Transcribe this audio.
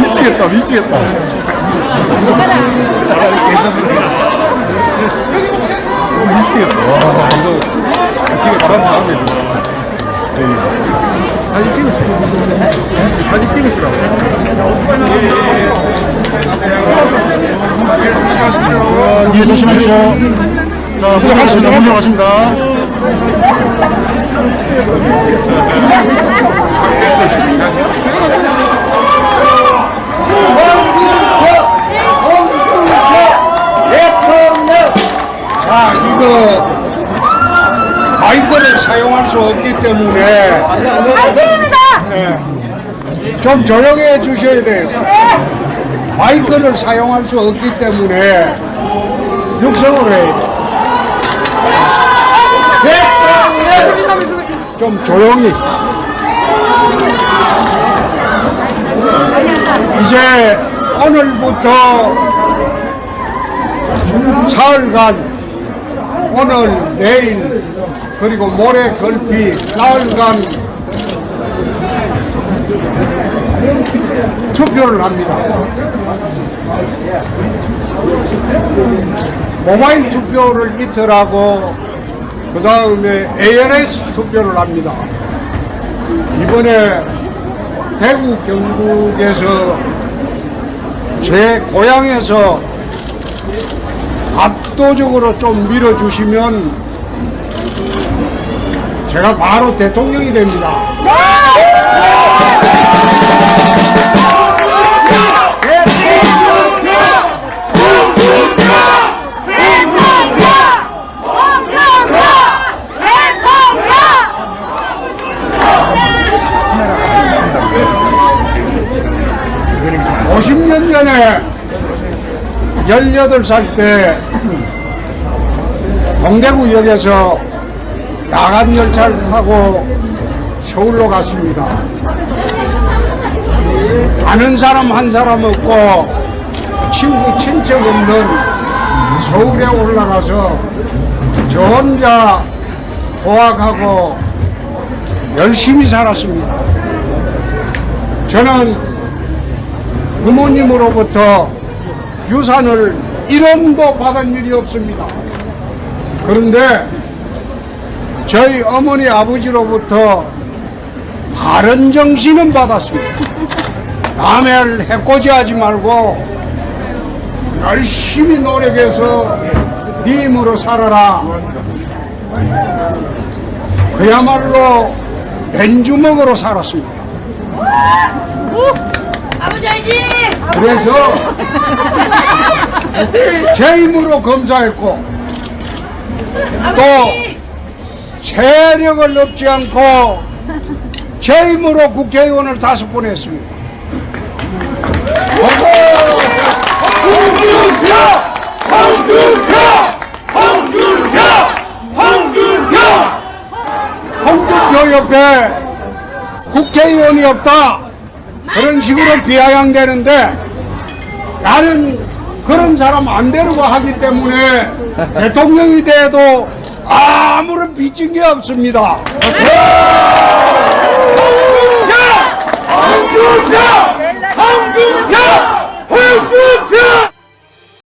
미치겠다, 미치겠다. 괜찮습니다. 어, 미치겠다. 와, 방금 이게 바람 나오네. 사진 찍으시라고. 사진 찍으시라고. 뒤에 조심하십시오. 자, 부탁하십니다. 먼저 가십니다. 자, 이거 마이크를 사용할 수 없기 때문에 네. 좀 조용해 주셔야 돼요. 마이크를 사용할 수 없기 때문에 육성을 해야 돼요. 좀 조용히. 이제 오늘부터 사흘간 오늘 내일 그리고 모레 걸피 나흘간 투표를 합니다. 모바일 투표를 이틀하고 그 다음에 ALS 투표를 합니다. 이번에 대구 경북에서 제 고향에서 압도적으로 좀 밀어주시면 제가 바로 대통령이 됩니다. 50년 전에 18살 때 동대구역에서 야간 열차를 타고 서울로 갔습니다. 아는 사람 한 사람 없고 친구 친척 없는 서울에 올라가서 저 혼자 도학하고 열심히 살았습니다. 저는 부모님으로부터 유산을 1원도 받은 일이 없습니다. 그런데 저희 어머니 아버지로부터 바른 정신은 받았습니다. 남의 해코지 하지 말고 열심히 노력해서 네 힘으로 살아라. 그야말로 맨주먹으로 살았습니다. 아버지 화이팅! 그래서 제 힘으로 검사했고 또 세력을 넣지 않고 제 힘으로 국회의원을 다섯 번 했습니다. 홍준표 옆에 국회의원이 없다. 그런 식으로 비아냥되는데 나는 그런 사람 안 되려고 하기 때문에 대통령이 돼도 아무런 빚진 게 없습니다.